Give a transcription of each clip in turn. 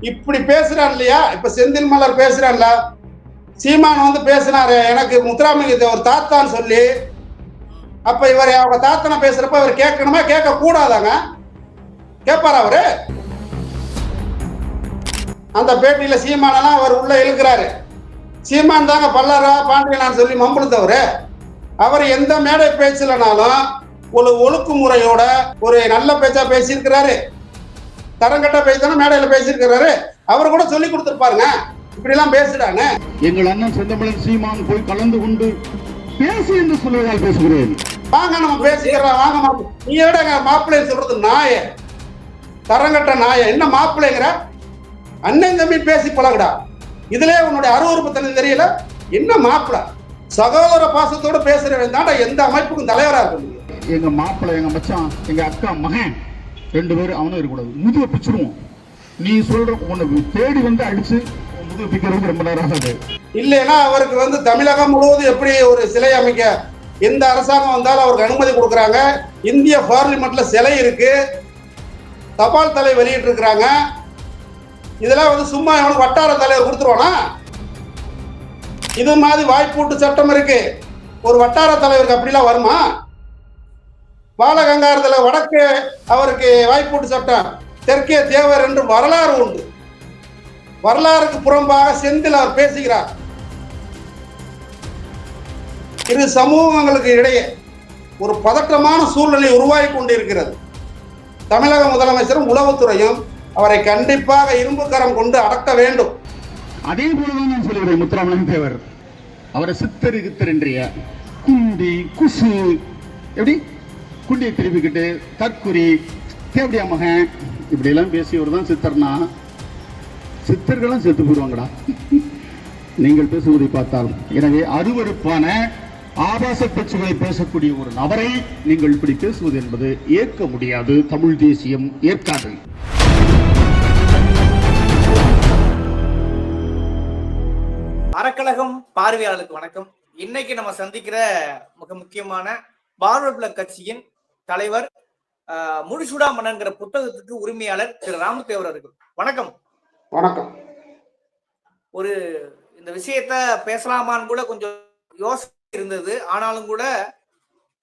இப்படி பேசுறான் இல்லையா? இப்ப செந்தில் மலர் பேசுறான்ல. சீமான் வந்து பேசினாரு. எனக்கு முத்துராமலிங்க ஒரு தாத்தான்னு சொல்லி. அப்ப இவர் அவங்க தாத்தனை பேசுறப்ப அவர் கேட்கணுமா? கேட்க கூடாதாங்க கேட்பாரா அவரு? அந்த பேட்டியில சீமானெல்லாம் அவர் உள்ள இழுக்கிறாரு. சீமான் தாங்க பல்லரா பாண்டியனான்னு சொல்லி மம்பளுத்தவரு அவர் எந்த மேடை பேச்சலனாலும் ஒரு ஒழுக்குமுறையோட ஒரு நல்ல பேச்சா பேசியிருக்கிறாரு. தரங்கட்ட பேச்சு தானே மேடையில பேசியிருக்கிறாரு. அவர் கூட சொல்லி கொடுத்துருப்பாருங்க. இப்படி எல்லாம் பேசுறாங்க. எங்கள் அண்ணன் செந்தமிழன் சீமான் போய் கலந்து கொண்டு பேசு என்று சொல்வதால் பேசுகிறேன். வாங்க நம்ம பேசிக்கிறோம். வாங்க மாப்பிள்ளை நீ எடங்க மாப்பிள்ளை சொல்றது நாய. தரங்கட்ட நாய. என்ன மாப்பிள்ளைங்கிற? அண்ணன் தம்பி பேசி பழகுடா. இதுலயே உன்னுடைய அருவறுப்புத்தனம் தெரியல. என்ன மாப்பிள்ளை சகோதர பாசத்தோட பேசுறவன் தாண்டா எந்த அமைப்புக்கும் தலைவரா இருக்க எங்க மாப்பிள்ளை எங்க மச்சான் எங்க அக்கா மகன் ரெண்டு பேரும் அவனும் இருக்கக்கூடாது முதுக பிச்சிருவோம். நீ சொல்ற உன்னை தேடி வந்து அடிச்சு முதுக பிக்கிறதுக்கு ரொம்ப நேரம் ஆகாது. இல்லைன்னா அவருக்கு வந்து தமிழகம் முழுவதும் எப்படி ஒரு சிலை அமைக்க எந்த அரசாங்கம் வந்தாலும் அவருக்கு அனுமதி கொடுக்குறாங்க. இந்திய பார்லிமெண்ட்ல சிலை இருக்கு. தபால் தலை வெளியிட்டு இருக்கிறாங்க இதெல்லாம் வந்து சும்மா எவனுக்கு வட்டார தலைவர் கொடுத்துருவானா? இது மாதிரி வாய்ப்பூட்டு சட்டம் இருக்கு. ஒரு வட்டார தலைவருக்கு அப்படிலாம் வருமா? பாலகங்காரத்தில் வடக்கு அவருக்கு வாய்ப்பூட்டு சட்டம் தெற்கே தேவர் என்று வரலாறு உண்டு. வரலாறுக்கு புறம்பாக செந்தில் அவர் பேசுகிறார். இரு சமூகங்களுக்கு இடையே ஒரு பதட்டமான சூழ்நிலை உருவாகி கொண்டிருக்கிறது. தமிழக முதலமைச்சரும் உளவுத்துறையும் அவரை கண்டிப்பாக இரும்புக்கரம் கொண்டு அடக்க வேண்டும். அதே போலதான் நான் சொல்லுகிறேன் முத்துராமலிங்க தேவர். அவரை சித்தரு கித்தர் என்றிய குண்டி குசு எப்படி? குண்டியை திருப்பிக்கிட்டு தற்குறி தேவடியா மகன் இப்படி எல்லாம் பேசியவர் தான் சித்தர்னா. சித்தர்களும் செத்து போடுவாங்கடா நீங்கள் பேசுவதை பார்த்தால் எனவே அருவருப்பான ஆபாச பேச்சுகளை பேசக்கூடிய ஒரு நபரை நீங்கள் இப்படி பேசுவது என்பது ஏற்க முடியாது. தமிழ் தேசியம் ஏற்காது. அறக்கழகம் பார்வையாளருக்கு வணக்கம். இன்னைக்கு நம்ம சந்திக்கிற மிக முக்கியமான பார்வர் கட்சியின் தலைவர் ஆஹ், முடிசூடா மன்னன்கிற புத்தகத்துக்கு உரிமையாளர் திரு ராமதேவர் அவர்கள். வணக்கம். வணக்கம். ஒரு இந்த விஷயத்த பேசலாமான்னு கூட கொஞ்சம் யோசனை இருந்தது ஆனாலும் கூட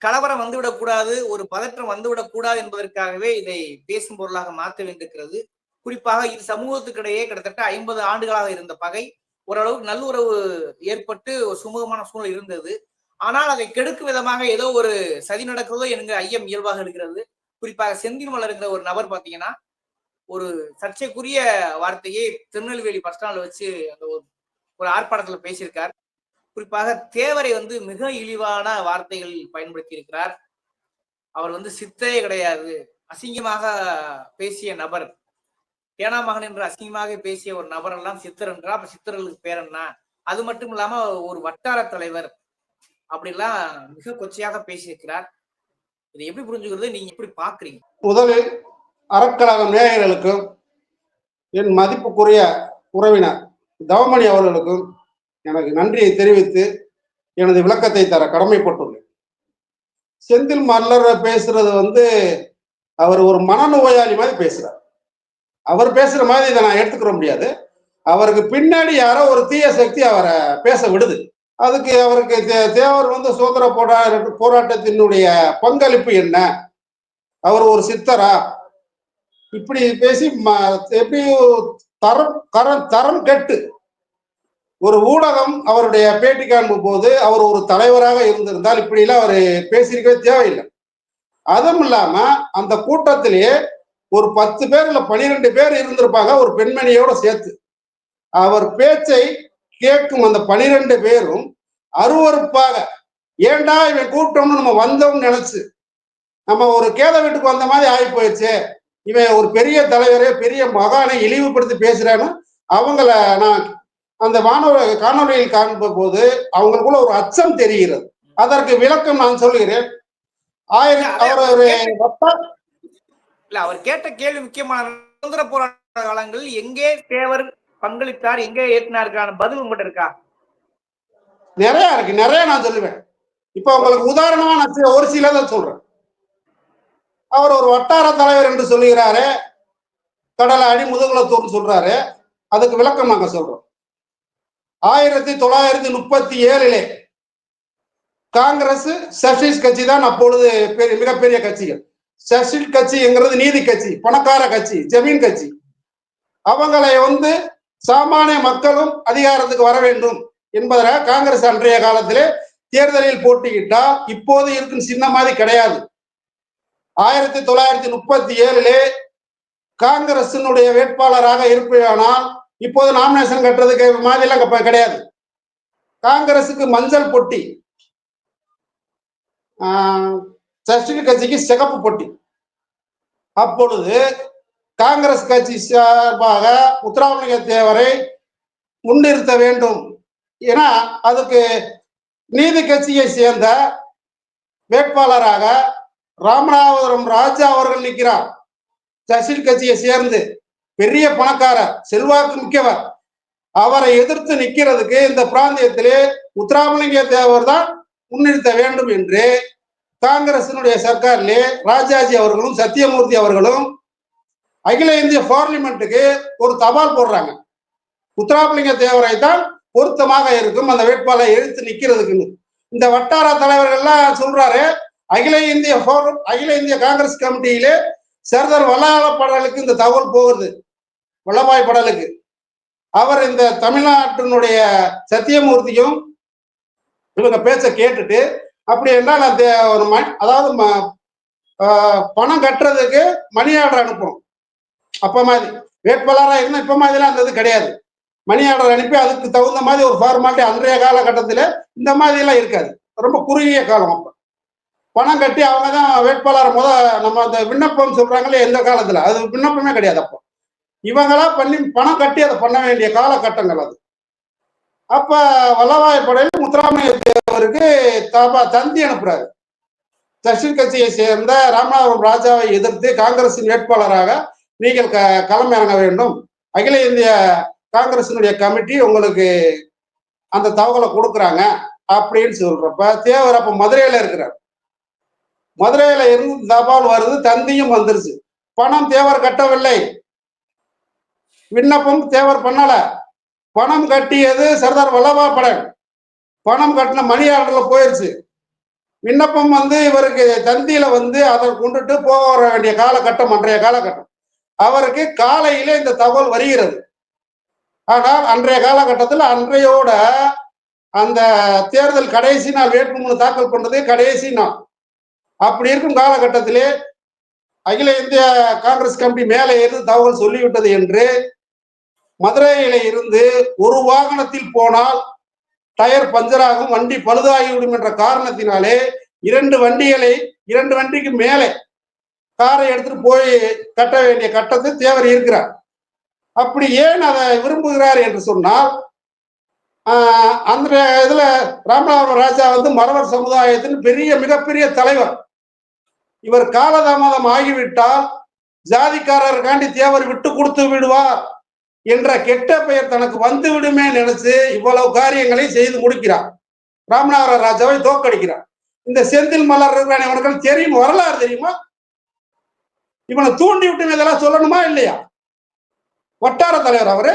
கலவரம் வந்துவிடக் கூடாது ஒரு பதற்றம் வந்துவிடக் கூடாது என்பதற்காகவே இதை பேசும் பொருளாக மாற்ற வேண்டியிருக்கிறது. குறிப்பாக இரு சமூகத்துக்கிடையே கிட்டத்தட்ட ஐம்பது ஆண்டுகளாக இருந்த பகை ஓரளவுக்கு நல்லுறவு ஏற்பட்டு ஒரு சுமூகமான சூழல் இருந்தது. ஆனால் அதை கெடுக்கும் விதமாக ஏதோ ஒரு சதி நடக்கிறதோ என்கிற ஐயம் இயல்பாக இருக்கிறது. குறிப்பாக செந்தில் மலருங்கிற ஒரு நபர் பார்த்தீங்கன்னா ஒரு சர்ச்சைக்குரிய வார்த்தையை திருநெல்வேலி பஸ் ஸ்டாண்ட்ல வச்சு அந்த ஒரு ஒரு ஆர்ப்பாட்டத்தில் பேசியிருக்கார். குறிப்பாக தேவரை வந்து மிக இழிவான வார்த்தைகள் பயன்படுத்தி இருக்கிறார் அவர் வந்து சித்தே கிடையாது. அசிங்கமாக பேசிய நபர். ஏனா மகன் என்று அசிங்கமாக பேசிய ஒரு நபர் எல்லாம் சித்தர் என்றா அப்ப சித்தர்களுக்கு பேர் என்ன? அது மட்டும் இல்லாம ஒரு வட்டார தலைவர். அப்படிலாம் மிக கொச்சையாக பேசியிருக்கிறார். இதை எப்படி புரிஞ்சுக்கிறது? நீங்க எப்படி பாக்குறீங்க முதலில் அறக்கழகம் நேயர்களுக்கும் என் மதிப்புக்குரிய உறவினர் தவமணி அவர்களுக்கும் எனக்கு நன்றியை தெரிவித்து எனது விளக்கத்தை தர கடமைப்பட்டுள்ளேன். செந்தில் மல்லர் பேசுறது வந்து அவர் ஒரு மனநோயாளி மாதிரி பேசுறார். அவர் பேசுற மாதிரி இதை நான் எடுத்துக்கிற முடியாது. அவருக்கு பின்னாடி யாரோ ஒரு தீய சக்தி அவரை பேச விடுது. அதுக்கு அவருக்கு தே- தேவர் வந்து சுதந்திர போரா போராட்டத்தினுடைய பங்களிப்பு என்ன? அவர் ஒரு சித்தரா? இப்படி பேசி ம- எப்படி தரம் கரம் தரம் கெட்டு. ஒரு ஊடகம் அவருடைய பேட்டி காண்பும் போது அவர் ஒரு தலைவராக இருந்திருந்தால் இப்படிலாம் அவர் பேசியிருக்கவே தேவையில்லை. அதுவும் இல்லாம அந்த கூட்டத்திலேயே ஒரு பத்து பேர் இல்ல பனிரெண்டு பேர் இருந்திருப்பாங்க ஒரு பெண்மணியோட சேர்த்து. அவர் பேச்சை கேட்கும் அந்த பனிரெண்டு பேரும் அருவருப்பாக ஏன்டா இவன் கூட்டம்னு நம்ம வந்தோம்னு நினைச்சு? நம்ம ஒரு கேத வீட்டுக்கு வந்த மாதிரி ஆகி போயிடுச்சு இவன் ஒரு பெரிய தலைவரே பெரிய மகானை இழிவுபடுத்தி பேசுறான்னு அவங்கள நான் அந்த வானொலி காணொலியில் காண்ப போது அவங்களுக்குள்ள ஒரு அச்சம் தெரிகிறது. அதற்கு விளக்கம் நான் சொல்லுகிறேன். ஆயிரம் அவர் ஒரு இல்ல அவர் கேட்ட கேள்வி முக்கியமான சுதந்திர போராட்ட காலங்களில் எங்கே தேவர் பங்களித்தார் எங்கே ஏற்றினாருக்கான பதில் உங்கள்கிட்ட இருக்கா? நிறைய இருக்கு. நிறைய நான் சொல்லுவேன். இப்ப உங்களுக்கு உதாரணமா நான் சில- ஒரு சிலதை சொல்றேன். அவர் ஒரு வட்டார தலைவர் என்று சொல்லுகிறாரு. கடலை அடி முதுகுலத்தூர்னு சொல்றாரு. அதுக்கு விளக்கம் நாங்க சொல்றோம். ஆயிரத்தி தொள்ளாயிரத்தி முப்பத்தி ஏழிலே காங்கிரஸ் சசிஸ் கட்சி தான் அப்பொழுது பெரிய மிகப்பெரிய கட்சிகள். சசில் கட்சிங்கிறது நீதி கட்சி பணக்கார கட்சி ஜமீன் கட்சி. அவங்களை வந்து சாமானிய மக்களும் அதிகாரத்துக்கு வர வேண்டும் என்பதாக காங்கிரஸ் அன்றைய காலத்திலே தேர்தலில் போட்டியிட்டால் இப்போது இருக்கும் சின்ன மாதிரி கிடையாது. ஆயிரத்தி தொள்ளாயிரத்தி முப்பத்தி ஏழிலே காங்கிரசினுடைய வேட்பாளராக இருப்பேனால் இப்போது நாமினேஷன் கட்டுறதுக்கு மாதிரிலாம் கிடையாது. காங்கிரசுக்கு மஞ்சள் பொட்டி. சஷ்டி கட்சிக்கு சிகப்பு பொட்டி. அப்பொழுது காங்கிரஸ் கட்சி சார்பாக முத்துராமலிங்க தேவரை முன்னிறுத்த வேண்டும். ஏன்னா அதுக்கு நீதி கட்சியை சேர்ந்த வேட்பாளராக ராமநாதபுரம் ராஜா அவர்கள் நிற்கிறார். சசில் கட்சியை சேர்ந்து பெரிய பணக்காரர் செல்வாக்கு மிக்கவர். அவரை எதிர்த்து நிற்கிறதுக்கு இந்த பிராந்தியத்திலே முத்துராமலிங்க தேவர் தான் முன்னிறுத்த வேண்டும் என்று காங்கிரசினுடைய சர்க்காரிலே ராஜாஜி அவர்களும் சத்தியமூர்த்தி அவர்களும் அகில இந்திய பார்லிமெண்ட்டுக்கு ஒரு தபால் போடுறாங்க. முத்துராமலிங்க தேவரை தான் பொருத்தமாக இருக்கும். அந்த வேட்பாளரை எழுத்து நிக்கிறதுக்குன்னு. இந்த வட்டார தலைவர்கள்லாம் சொல்றாரு அகில இந்திய for- அகில இந்திய காங்கிரஸ் கமிட்டியிலே சர்தார் வல்லபாய் படலுக்கு இந்த தகவல் போகுது. வல்லபாய் படலுக்கு. அவர் இந்த தமிழ்நாட்டினுடைய சத்தியமூர்த்தியும் இவங்க பேச்ச கேட்டுட்டு அப்படி என்றால் அந்த ஒரு மண் அதாவது ம- பணம் கட்டுறதுக்கு மணி ஆர்டர் அனுப்புறோம் அப்ப மாதிரி வேட்பாளராக இருந்தால் இப்ப மாதிரிலாம் அந்த இது கிடையாது. மணி ஆர்டர் அனுப்பி அதுக்கு தகுந்த மாதிரி ஒரு ஃபார்மாலிட்டி அன்றைய காலகட்டத்தில் இந்த மாதிரி எல்லாம் இருக்காது. ரொம்ப குறுகிய காலம் அப்போ. பணம் கட்டி அவங்க தான் வேட்பாளர் முத நம்ம அந்த விண்ணப்பம் சொல்றாங்களே எந்த காலத்தில்? அது விண்ணப்பமே கிடையாது அப்போ. இவங்களா பண்ணி பணம் கட்டி அதை பண்ண வேண்டிய காலகட்டங்கள் அது. அப்ப வல்லபாய் படையில் முத்துராமலிங்க தேவருக்கு தபா தந்தி அனுப்புறாரு. தர்ஷின் கட்சியை சேர்ந்த ராமநாதபுரம் ராஜாவை எதிர்த்து காங்கிரசின் வேட்பாளராக நீங்கள் க களம் இறங்க வேண்டும். அகில இந்திய காங்கிரசினுடைய கமிட்டி உங்களுக்கு அந்த தகவலை கொடுக்குறாங்க அப்படின்னு சொல்றப்ப தேவர் அப்ப மதுரையில இருக்கிறார். மதுரையில இருந்து தபால் வருது தந்தியும் வந்துருச்சு. பணம் தேவர் கட்டவில்லை. விண்ணப்பம் தேவர் பண்ணல. பணம் கட்டியது சர்தார் வல்லபாய் படன் பணம் கட்டின மணி ஆர்டர்ல போயிருச்சு. விண்ணப்பம் வந்து இவருக்கு தந்தியில வந்து அதை கொண்டுட்டு போக வர வேண்டிய காலகட்டம் அன்றைய காலகட்டம். அவருக்கு காலையிலே இந்த தகவல் வருகிறது. ஆனால் அன்றைய காலகட்டத்தில் அன்றையோட அந்த தேர்தல் கடைசி நாள் வேட்புமனு தாக்கல் பண்றது கடைசி நாள். அப்படி இருக்கும் காலகட்டத்திலே அகில இந்திய காங்கிரஸ் கமிட்டி மேலே இருந்து தகவல் சொல்லிவிட்டது என்று மதுரையில இருந்து ஒரு வாகனத்தில் போனால் டயர் பஞ்சராகும் வண்டி பழுதாகிவிடும் என்ற காரணத்தினாலே இரண்டு வண்டிகளை இரண்டு வண்டிக்கு மேலே காரை எடுத்துட்டு போய் கட்ட வேண்டிய கட்டத்தில் தேவர் இருக்கிறார். அப்படி ஏன் அதை விரும்புகிறார் என்று சொன்னால் அந்த இதுல ராமநாதபுரம் ராஜா வந்து மறவர் சமுதாயத்தின் பெரிய மிகப்பெரிய தலைவர். இவர் காலதாமதம் ஆகிவிட்டால் ஜாதிக்காரருக்காண்டி தேவர் விட்டு கொடுத்து விடுவார் என்ற கெட்ட பெயர் தனக்கு வந்து விடுமே நினைச்சு இவ்வளவு காரியங்களை செய்து முடிக்கிறார். ராமநாதபுர ராஜாவை தோக்கடிக்கிறார் இந்த செந்தில் மலர் இருக்கிறான் இவனுக்கு தெரியும் வரலாறு தெரியுமா? இவனை தூண்டி விட்டு இதெல்லாம் சொல்லணுமா இல்லையா? வட்டார தலைவர் அவரு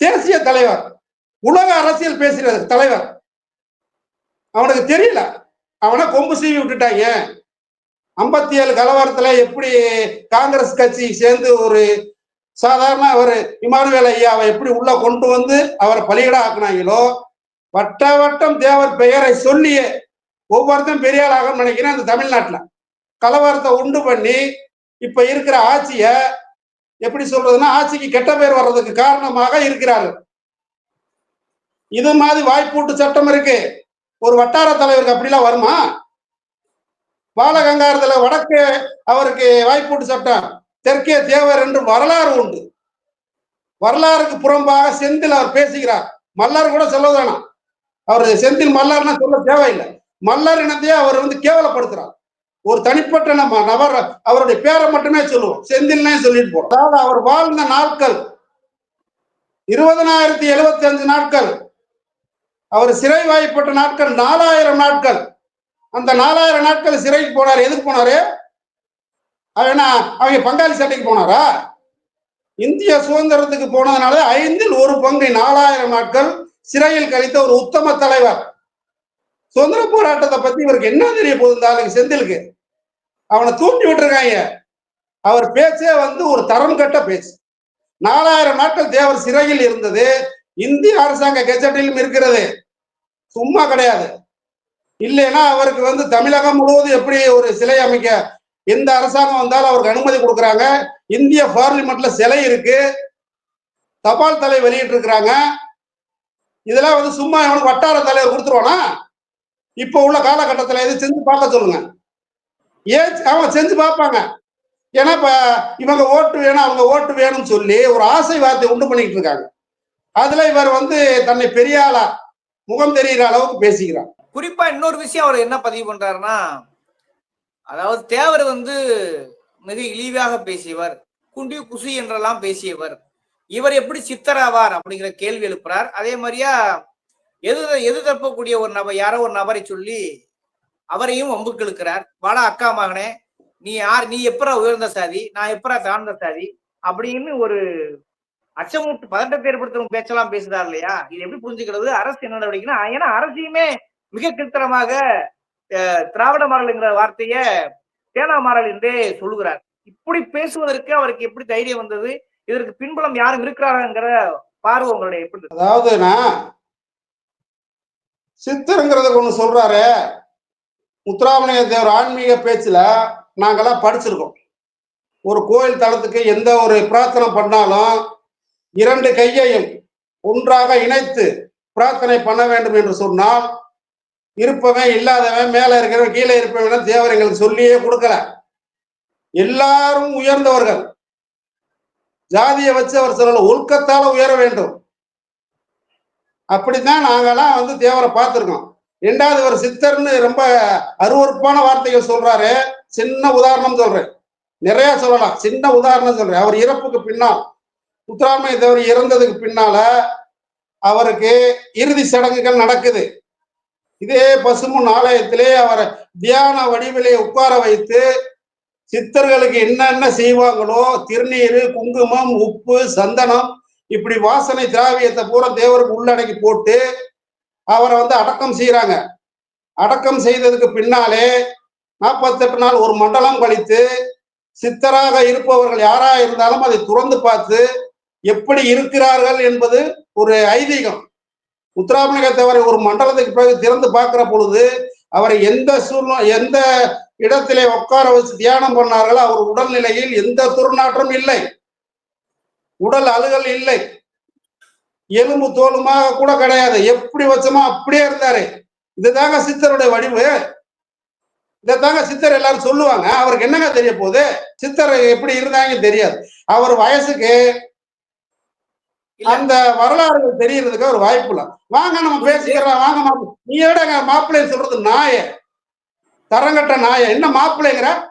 தேசிய தலைவர் உலக அரசியல் பேசுகிற தலைவர். அவனுக்கு தெரியல. அவனை கொம்பு சீவி விட்டுட்டாங்க. ஐம்பத்தி ஏழு கலவரத்துல எப்படி காங்கிரஸ் கட்சி சேர்ந்து ஒரு சாதாரண ஒரு இமானுவேல் ஐயாவை எப்படி உள்ள கொண்டு வந்து அவரை பலியிட ஆக்குனாங்களோ வட்ட வட்டம் தேவர் பெயரை சொல்லியே ஒவ்வொருத்தரும் பெரிய ஆகணும்னு நினைக்கிறேன் அந்த தமிழ்நாட்டில். கலவரத்தை உண்டு பண்ணி இப்ப இருக்கிற ஆட்சிய எப்படி சொல்றதுன்னா ஆட்சிக்கு கெட்ட பேர் வர்றதுக்கு காரணமாக இருக்கிறார்கள். இது மாதிரி வாய்ப்பூட்டு சட்டம் இருக்கு. ஒரு வட்டார தலைவருக்கு அப்படிலாம் வருமா? பாலகங்காரத்துல வடக்கு அவருக்கு வாய்ப்பூட்டு சட்டம் தெற்கே தேவர் என்று வரலாறு உண்டு. வரலாறுக்கு புறம்பாக செந்தில் அவர் பேசுகிறார். மல்லர் கூட சொல்ல வேணாம். அவர் செந்தில் மல்லர்னா சொல்ல தேவையில்லை. மல்லர் இனத்தையே அவர் வந்து கேவலப்படுத்துறார். ஒரு தனிப்பட்ட நம்ம நபர் அவருடைய பேரை மட்டுமே சொல்லுவோம். செந்தில்னே சொல்லிட்டு போறோம். அதாவது அவர் வாழ்ந்த நாட்கள் இருபதனாயிரத்தி எழுபத்தி அஞ்சு நாட்கள். அவர் சிறை வாய்ப்பட்ட நாட்கள் நாலாயிரம் நாட்கள். அந்த நாலாயிரம் நாட்கள் சிறைக்கு போனார். எதுக்கு போனாரு? அவனா அவங்க பங்காளி சட்டைக்கு போனாரா? இந்திய சுதந்திரத்துக்கு போனதுனால ஐந்தில் ஒரு பங்கு நாலாயிரம் நாட்கள் சிறையில் கழித்த ஒரு உத்தம தலைவர். சுதந்திர போராட்டத்தை பத்தி இவருக்கு என்ன தெரிய போகுது இந்த ஆளுக்கு செந்திலுக்கு? அவனை தூண்டி விட்டுருக்காங்க. அவர் பேச்சே வந்து ஒரு தரம் கட்ட பேச்சு. நாலாயிரம் நாட்கள் தேவர் சிறையில் இருந்தது. இந்திய அரசாங்க கெஜெட்டிலும் இருக்கிறது. சும்மா கிடையாது. இல்லைன்னா அவருக்கு வந்து தமிழகம் முழுவதும் எப்படி ஒரு சிலை அமைக்க எந்த அரசாங்கம் வந்தாலும் அவருக்கு அனுமதி கொடுக்குறாங்க. இந்திய பார்லிமெண்ட்ல சிலை இருக்கு. தபால் தலை வெளியிட்டு இருக்கிறாங்க இதெல்லாம் வந்து சும்மா அவனுக்கு வட்டார தலைவர் கொடுத்துருவானா? இப்போ உள்ள காலகட்டத்தில் இது செஞ்சு பார்க்க சொல்லுங்க. ஏன் அவன் செஞ்சு பார்ப்பாங்க? ஏன்னா இப்ப இவங்க ஓட்டு வேணும் அவங்க ஓட்டு வேணும்னு சொல்லி ஒரு ஆசை வார்த்தை உண்டு பண்ணிட்டு இருக்காங்க. அதுல இவர் வந்து தன்னை பெரிய ஆளா முகம் தெரிகிற அளவுக்கு பேசிக்கிறார். குறிப்பா இன்னொரு விஷயம் அவர் என்ன பதிவு பண்றாருன்னா அதாவது தேவர் வந்து மிக இழிவாக பேசியவர் குண்டி குசி என்றெல்லாம் பேசியவர். இவர் எப்படி சித்தராவார் அப்படிங்கிற கேள்வி எழுப்புறார். அதே மாதிரியா எது எது தப்பக்கூடிய ஒரு நபர் யாரோ ஒரு நபரை சொல்லி அவரையும் வம்புக்கு இழுக்கிறார் வாடா அக்கா மகனே நீ யார்? நீ எப்பரா உயர்ந்த சாதி? நான் எப்பரா தாழ்ந்த சாதி? அப்படின்னு ஒரு அச்சமூட்டு பதட்டத்தை ஏற்படுத்தும் பேச்செல்லாம் பேசுறாரு இல்லையா? இது எப்படி புரிஞ்சுக்கிறது? அரசு என்ன நடவடிக்கைன்னா ஏன்னா அரசியுமே மிக கிருத்தனமாக திராவிட மாடல்ங்கிற வார்த்தைய தேனா மாடல் என்றே சொல்லுகிறார். இப்படி பேசுவதற்கு அவருக்கு எப்படி தைரியம் வந்தது? இதற்கு பின்புலம் யாரும் இருக்கிறாருங்கிற பார்வை உங்களுடைய எப்படி அதாவது நான் சித்தருங்கிறத ஒண்ணு சொல்றாரு முத்துராமலிங்க தேவர் ஆன்மீக பேச்சில் நாங்கள்லாம் படிச்சிருக்கோம். ஒரு கோயில் தளத்துக்கு எந்த ஒரு பிரார்த்தனை பண்ணாலும் இரண்டு கையையும் ஒன்றாக இணைத்து பிரார்த்தனை பண்ண வேண்டும் என்று சொன்னால் இருப்பவன் இல்லாதவன் மேலே இருக்கிறவன் கீழே இருப்பவன் தேவர் எங்களுக்கு சொல்லியே கொடுக்கல. எல்லாரும் உயர்ந்தவர்கள். ஜாதியை வச்சு அவர் சொல்லல ஒழுக்கத்தால உயர வேண்டும். அப்படித்தான் நாங்கெல்லாம் வந்து தேவரை பார்த்துருக்கோம். ரெண்டாவது ஒரு சித்தர்னு ரொம்ப அருவருப்பான வார்த்தைகள் சொல்றாரு. சின்ன உதாரணம் சொல்றேன். நிறைய சொல்லலாம். சின்ன உதாரணம் சொல்றேன். அவர் இறப்புக்கு பின்னால் முத்துராமலிங்க தேவர் இறந்ததுக்கு பின்னால அவருக்கு இறுதி சடங்குகள் நடக்குது. இதே பசுமுன் ஆலயத்திலே அவரை தியான வடிவிலே உட்கார வைத்து சித்தர்களுக்கு என்னென்ன செய்வாங்களோ திருநீர் குங்குமம் உப்பு சந்தனம் இப்படி வாசனை திராவியத்தை பூரா தேவருக்கு உள்ளடக்கி போட்டு அவரை வந்து அடக்கம் செய்யறாங்க அடக்கம் செய்ததுக்கு பின்னாலே நாற்பத்தெட்டு நாள் ஒரு மண்டலம் கழித்து சித்தராக இருப்பவர்கள் யாரா இருந்தாலும் அதை துறந்து பார்த்து எப்படி இருக்கிறார்கள் என்பது ஒரு ஐதீகம். முத்துராமலிங்க தேவரை ஒரு மண்டலத்துக்கு பிறகு திறந்து பார்க்கிற பொழுது அவரை எந்த சூழ்நிலை எந்த இடத்திலே உட்கார வச்சு தியானம் பண்ணார்களோ அவர் உடல்நிலையில் எந்த துர்நாற்றம் இல்லை. உடல் அழுகல் இல்லை. எலும்பு தோலுமாக கூட கிடையாது. எப்படி வச்சோமோ அப்படியே இருந்தாரு. இதுதாங்க சித்தருடைய வடிவு. இதைத்தாங்க சித்தர் எல்லாரும் சொல்லுவாங்க. அவருக்கு என்னங்க தெரிய போகுது? சித்தர் எப்படி இருந்தாங்க தெரியாது. அவர் வயசுக்கு. அந்த வரலாறுகள் தெரியறதுக்கு ஒரு வாய்ப்பு இல்லை. வாங்க நம்ம பேசிக்கிறோம் வாங்க மாப்பிள்ளை நீ எடங்க மாப்பிள்ளைன்னு சொல்றது நாய? தரங்கட்ட நாய. என்ன மாப்பிள்ளைங்கிற?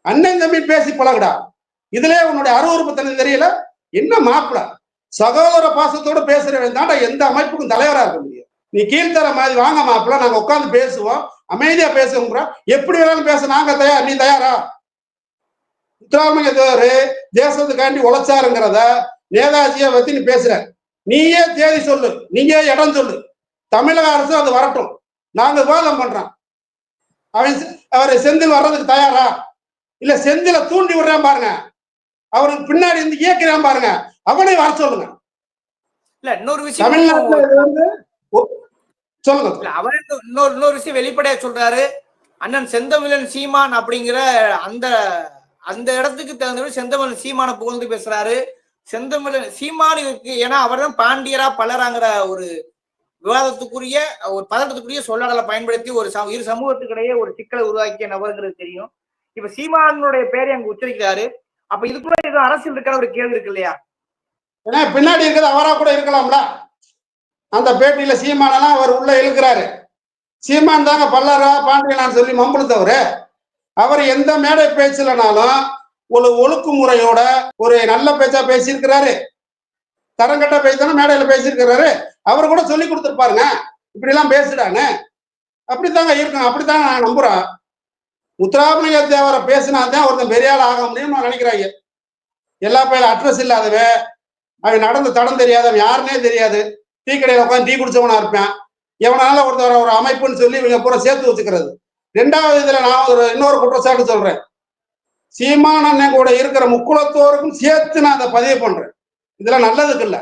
அண்ணன் தம்பி பேசி பழகுடா. இதுலயே உன்னுடைய அருவறுப்பு தனி தெரியல. என்ன மாப்பிள்ளை சகோதர பாசத்தோட பேசுறவன் தாண்டா எந்த அமைப்புக்கும் தலைவரா இருக்க முடியும் நீ கீழ்த்தர மாதிரி வாங்க மாப்பிள்ள நாங்க உட்காந்து பேசுவோம் அமைதியா பேசுங்கிறோம் எப்படி வேணாலும் பேச நாங்க தயார் நீ தயாரா? முத்துராமலிங்க தேவர் தேசத்துக்காண்டி உழைச்சாருங்கிறத நேதாஜியை பத்தி நீ பேசுற. நீயே தேதி சொல்லு நீயே இடம் சொல்லு. தமிழக அரசு அது வரட்டும். நாங்க விவாதம் பண்றோம். அவன் அவர் செந்தில் வர்றதுக்கு தயாரா? இல்ல செந்தில தூண்டி விடுறான் பாருங்க. அவருக்கு பின்னாடி இருந்து இயக்குறான் பாருங்க. அவனை வர சொல்லுங்க. இல்ல இன்னொரு விஷயம் தமிழ்நாட்டுல இது வந்து ஒ- சொல்லுங்க. அவர் இன்னொரு இன்னொரு- விஷயம் வெளிப்படையா சொல்றாரு. அண்ணன் செந்தமிழன் சீமான் அப்படிங்கிற அந்த அந்த இடத்துக்கு தகுந்த செந்தமிழன் சீமான புகழ்ந்து பேசுறாரு. செந்தமிழன் சீமான் இருக்கு ஏன்னா அவர்தான் பாண்டியரா பலராங்கிற ஒரு விவாதத்துக்குரிய ஒரு பதட்டத்துக்குரிய சொல்லாடலை பயன்படுத்தி ஒரு இரு சமூகத்துக்கிடையே ஒரு சிக்கலை உருவாக்கிய நபருங்கிறது தெரியும். இப்ப சீமானுடைய பேரை அங்க உச்சரிக்கிறாரு. அப்ப இதுக்குள்ள ஏதோ அரசியல் இருக்கிற ஒரு கேள்வி இருக்கு இல்லையா? ஏன்னா பின்னாடி இருக்கிறது அவரா கூட இருக்கலாம்ல. அந்த பேட்டியில சீமானெல்லாம் அவர் உள்ள இழுக்கிறாரு. சீமான் தாங்க பல்லரா பாண்டியனான்னு சொல்லி மம்புழுத்தவரு. அவர் எந்த மேடை பேச்சுலனாலும் ஒரு ஒழுக்குமுறையோட ஒரு நல்ல பேச்சா பேசியிருக்கிறாரு. தரங்கட்ட பேச்சான மேடையில பேசியிருக்கிறாரு. அவர் கூட சொல்லி கொடுத்துருப்பாருங்க. இப்படி எல்லாம் பேசுடாங்க அப்படித்தாங்க இருக்கணும். அப்படித்தாங்க நான் நம்புறேன் முத்துராமலிங்க தேவரை பேசினா தான் ஒருத்தன் பெரிய ஆள் ஆக முடியும்னு நான் நினைக்கிறாங்க. எல்லா பையில அட்ரஸ் இல்லாதவன். அவன் நடந்த தடம் தெரியாதவன் யாருன்னே தெரியாது. டீ கடையில் உட்காந்து டீ குடிச்சவனா இருப்பேன். எவனால ஒருத்தர் ஒரு அமைப்புன்னு சொல்லி இவங்க பூரா சேர்த்து வச்சுக்கிறது. ரெண்டாவது இதுல நான் ஒரு இன்னொரு குற்றச்சாட்டு சொல்றேன். சீமான் அண்ணன் கூட இருக்கிற முக்குளத்தோருக்கும் சேர்த்து நான் அதை பதிவு பண்றேன். இதெல்லாம் நல்லதுக்கு இல்லை.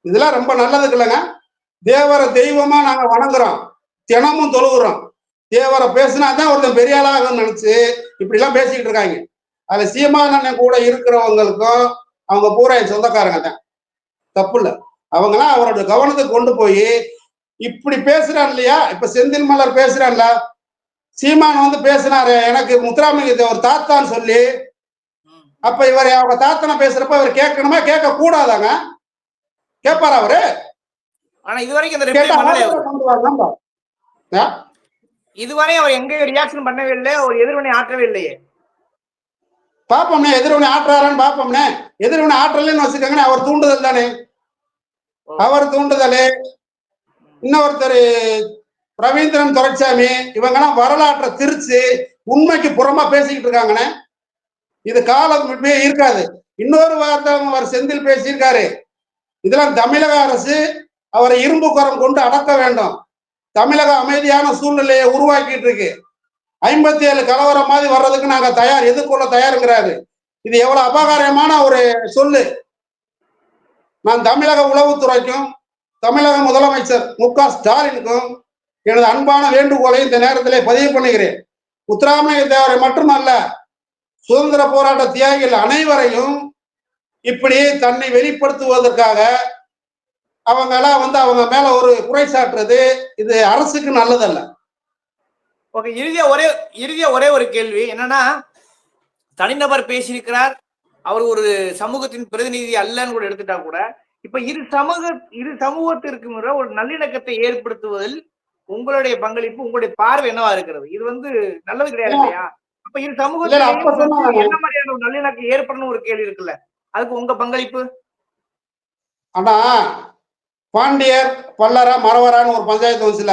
இதெல்லாம் ரொம்ப நல்லதுக்கு இல்லைங்க. தேவரை தெய்வமா நாங்க வணங்குறோம். தினமும் தொழுகிறோம். தேவரை பேசினாதான் ஒருத்தன் பெரிய ஆளாக நினைச்சு இப்படி எல்லாம் பேசிக்கிட்டு இருக்காங்க. அதுல சீமான் அண்ணன் கூட இருக்கிறவங்களுக்கும் அவங்க பூரா என் சொந்தக்காரங்க தான். தப்பு இல்ல அவங்களாம் அவரோட கவனத்துக்கு கொண்டு போய் இப்படி பேசுறான் இல்லையா? இப்ப செந்தில் மலர் பேசுறான்ல? சீமான் வந்து பேசினாரு எனக்கு முத்துராமலிங்க ஒரு தாத்தான்னு சொல்லி. அப்ப இவர் அவங்க தாத்தனை பேசுறப்ப அவர் கேட்கணுமா? கேட்க கூடாதாங்க கேட்பாரு அவரு? ஆனா இதுவரைக்கும் இந்த? இதுவரை அவர் எங்க ரியாக்ஷன் பண்ணவே இல்லை ஒரு எதிர்வினை ஆற்றவே இல்லையே. பாப்போம்னே எதிர்வினை ஆட்டுறாரான்னு பாப்போம்னே. எதிர்வினை ஆற்றலன்னு வச்சுக்கோங்கண்ணே அவர் தூண்டுதல் தானே. அவர் தூண்டுதல். இன்னொருத்தர் ரவீந்திரன் துரைச்சாமி இவங்கெல்லாம் வரலாற்றை திரிச்சு உண்மைக்கு புறமா பேசிக்கிட்டு இருக்காங்கண்ணே. இது காலம் இருக்காது. இன்னொரு வார்த்தை அவர் செந்தில் பேசியிருக்காரு. இதெல்லாம் தமிழக அரசு அவரை இரும்பு குரம் கொண்டு அடக்க வேண்டும். தமிழக அமைதியான சூழ்நிலையை உருவாக்கிட்டு இருக்கு. ஐம்பத்தி ஏழு கலவரம் மாதிரி வர்றதுக்கு நாங்க தயார் எதிர்கொள்ள தயாருங்கிறாரு. இது எவ்வளவு அபகாரியமான ஒரு சொல்லு. நான் தமிழக உளவுத்துறைக்கும் தமிழக முதலமைச்சர் மு க ஸ்டாலினுக்கும் எனது அன்பான வேண்டுகோளை இந்த நேரத்திலே பதிவு பண்ணுகிறேன். முத்துராமலிங்க தேவரை மட்டுமல்ல சுதந்திர போராட்ட தியாகிகள் அனைவரையும் இப்படி தன்னை வெளிப்படுத்துவதற்காக அவங்களாம் வந்து அவங்க மேல ஒரு குறை சாட்டுறது இது அரசுக்கு நல்லதல்ல. ஓகே இறுதியா ஒரே இறுதியா ஒரே ஒரு கேள்வி. என்னன்னா தனிநபர் பேசியிருக்கிறார் அவர் ஒரு சமூகத்தின் பிரதிநிதி அல்லன்னு கூட எடுத்துட்டா கூட இப்ப இரு சமூக இரு சமூகத்திற்கு முறை ஒரு நல்லிணக்கத்தை ஏற்படுத்துவதில் உங்களுடைய பங்களிப்பு உங்களுடைய பார்வை என்னவா இருக்கிறது? இது வந்து நல்லது கிடையாது இல்லையா? அப்ப இரு சொன்னாங்க. என்ன மாதிரியான ஒரு நல்லிணக்கம் ஏற்படணும் ஒரு கேள்வி இருக்குல்ல? அதுக்கு உங்க பங்களிப்பு? ஆனா பாண்டியர் பல்லரா மறவரான்னு ஒரு பஞ்சாயத்து கவுன்சில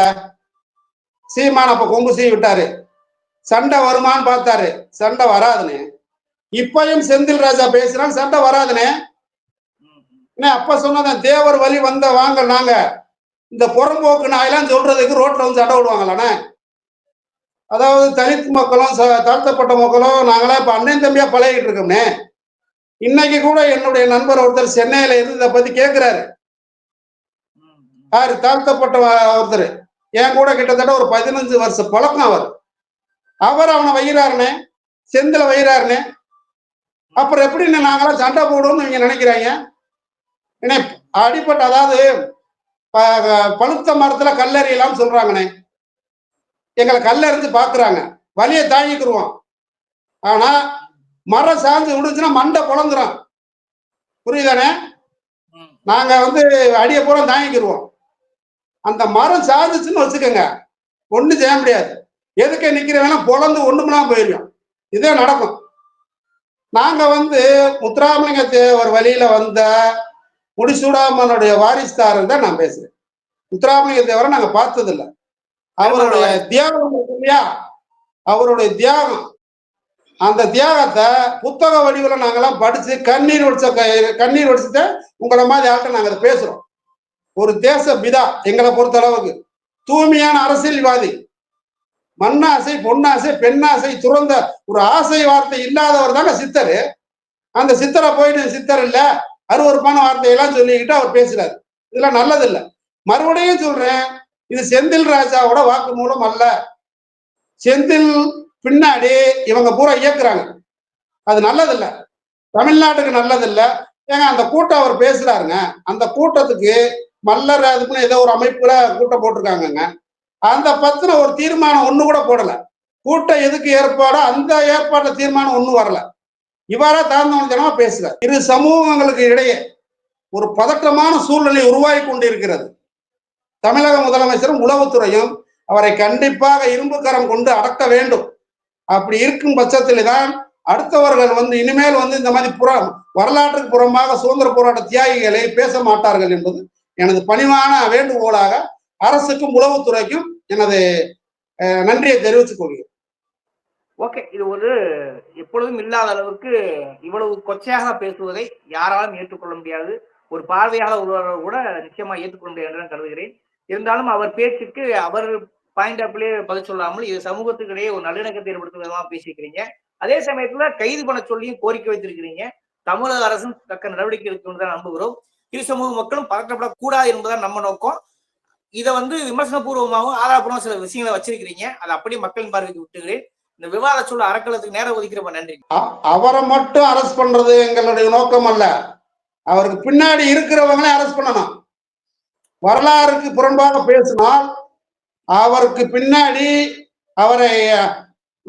சீமான் அப்ப கொங்கு சீ விட்டாரு. சண்டை வருமான்னு பார்த்தாரு. சண்டை வராதுன்னு. இப்பயும் செந்தில் ராஜா பேசுறான் சண்டை வராதுன்னு. என்ன அப்ப சொன்னதான் தேவர் வழி வந்த வாங்க நாங்க. இந்த புறம்போக்கு நாயெல்லாம் சொல்றதுக்கு ரோட்ல வந்து சண்டை விடுவாங்களாண்ணே அதாவது தலித் மக்களும் ச- தாழ்த்தப்பட்ட மக்களும் நாங்களாம் இப்ப அண்ணன் தம்பியா பழகிட்டு இருக்கோம்னே. இன்னைக்கு கூட என்னுடைய நண்பர் ஒருத்தர் சென்னையில இருந்து இதை பத்தி கேட்கிறாரு யாரு? தாழ்த்தப்பட்ட ஒருத்தர். என் கூட கிட்டத்தட்ட ஒரு பதினஞ்சு வருஷ பழக்கம் அவர். அவர் அவனை வைகிறாருனே செந்தில வைகிறாருனே அப்புறம் எப்படின்னு நாங்களாம் சண்டை போடுவோம்னு இவங்க நினைக்கிறாங்க. என்ன அடிப்பட்ட அதாவது பழுத்த மரத்துல கல்லறியலாம் சொல்றாங்கண்ணே எங்களை கல்லறிஞ்சு பாக்குறாங்க. வலியை தாங்கிக்கிருவோம். ஆனா மரம் சாஞ்சு விடுச்சுன்னா மண்டை குழந்துரும். புரியுதானே? நாங்க வந்து அடிய பூரா தாங்கிக்கிருவோம். அந்த மரம் சாஞ்சிச்சுன்னு வச்சுக்கோங்க. ஒண்ணும் செய்ய முடியாது. எதுக்கு நிக்கிறவங்க பொழந்து ஒண்ணுமெல்லாம் போயிருவோம் இதே நடக்கும். நாங்க வந்து முத்துராமலிங்க தேவர் வழியில வந்த முடிசூடாமனுடைய வாரிசுதாரர் தான் நான் பேசுறேன். முத்துராமலிங்க தேவரை நாங்க பார்த்தது இல்ல அவருடைய தியாகம் இல்லையா? அவருடைய தியாகம். அந்த தியாகத்தை புத்தக வடிவில் நாங்கெல்லாம் படிச்சு கண்ணீர் வடிச்ச கண்ணீர் வடிச்சுட்டு உங்களை மாதிரி ஆள்கிட்ட நாங்க அதை பேசுறோம். ஒரு தேச பிதா எங்களை பொறுத்த அளவுக்கு தூய்மையான அரசியல்வாதி. மண்ணாசை பொன்னாசை பெண்ணாசை துறந்த ஒரு ஆசை வார்த்தை இல்லாதவர் தாங்க சித்தர். அந்த சித்தரை போயிட்டு சித்தர் இல்ல அருவருப்பான வார்த்தையெல்லாம் சொல்லிக்கிட்டு அவர் பேசுறாரு. இதெல்லாம் நல்லது இல்ல மறுபடியும் சொல்றேன் இது செந்தில் ராஜாவோட வாக்கு மூலம் அல்ல. செந்தில் பின்னாடி இவங்க பூரா இயக்குறாங்க. அது நல்லதில்ல. தமிழ்நாட்டுக்கு நல்லதில்ல. ஏங்க அந்த கூட்டம் அவர் பேசுறாருங்க. அந்த கூட்டத்துக்கு மல்லர் அதுக்குன்னு ஏதோ ஒரு அமைப்புல கூட்டம் போட்டிருக்காங்கங்க. அந்த பத்தின ஒரு தீர்மானம் ஒண்ணு கூட போடல. கூட்டம் எதுக்கு ஏற்பாடோ அந்த ஏற்பாட்டுல தீர்மானம் ஒண்ணும் வரல. இவ்வாறா தாழ்ந்தவனத்தனமா பேசல இரு சமூகங்களுக்கு இடையே ஒரு பதட்டமான சூழ்நிலை உருவாகி கொண்டிருக்கிறது. தமிழக முதலமைச்சரும் உளவுத்துறையும் அவரை கண்டிப்பாக இரும்பு கரம் கொண்டு அடக்க வேண்டும். அப்படி இருக்கும் பட்சத்தில் தான் அடுத்தவர்கள் வந்து இனிமேல் வந்து இந்த மாதிரி புற வரலாற்றுக்கு புறம்பாக சுதந்திர போராட்ட தியாகிகளை பேச மாட்டார்கள் என்பது எனது பணிவான வேண்டுகோளாக அரசுக்கும் உளவுத்துறைக்கும் எனது நன்றியை தெரிவித்துக் கொள்கிறேன். ஓகே இது ஒரு எப்பொழுதும் இல்லாத அளவுக்கு இவ்வளவு கொச்சையாக பேசுவதை யாராலும் ஏற்றுக்கொள்ள முடியாது. ஒரு பார்வையாளர் ஒருவர் கூட நிச்சயமா ஏற்றுக்கொள்ள முடியாது என்று கருதுகிறேன். இருந்தாலும் அவர் பேச்சுக்கு அவர் பாயிண்ட் ஆஃப்லயே பதில் சொல்லாமல் இது சமூகத்துக்கு இடையே ஒரு நல்லிணக்கத்தை ஏற்படுத்தும் விதமா பேசியிருக்கிறீங்க அதே சமயத்துல கைது பண்ண சொல்லியும் கோரிக்கை வைத்திருக்கிறீங்க. தமிழக அரசும் தக்க நடவடிக்கை எடுக்கும் தான் நம்புகிறோம். இரு சமூக மக்களும் பதற்றப்படக்கூடாது என்பதுதான் நம்ம நோக்கம். இதை வந்து விமர்சனபூர்வமாகவும் ஆதாரப்பூர்வமாக சில விஷயங்களை வச்சிருக்கிறீங்க. அதை அப்படியே மக்களின் பார்வைக்கு விட்டுகிறேன் இந்த விவாத சொல்ல அறக்கலத்துக்கு நேரம் ஒதுக்கிறப்ப நன்றி. அவரை மட்டும் அரெஸ்ட் பண்றது எங்களுடைய நோக்கம் அல்ல. அவருக்கு பின்னாடி இருக்கிறவங்களே அரெஸ்ட் பண்ணணும். வரலாறுக்கு புறம்பாக பேசினால் அவருக்கு பின்னாடி அவரை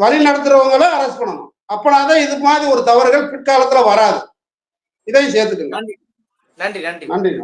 வழி நடத்துறவங்கள அரெஸ்ட் பண்ணணும். அப்பனாதான் இது மாதிரி ஒரு தவறுகள் பிற்காலத்துல வராது. இதையும் சேர்த்துக்கங்க. நன்றி நன்றி. நன்றி.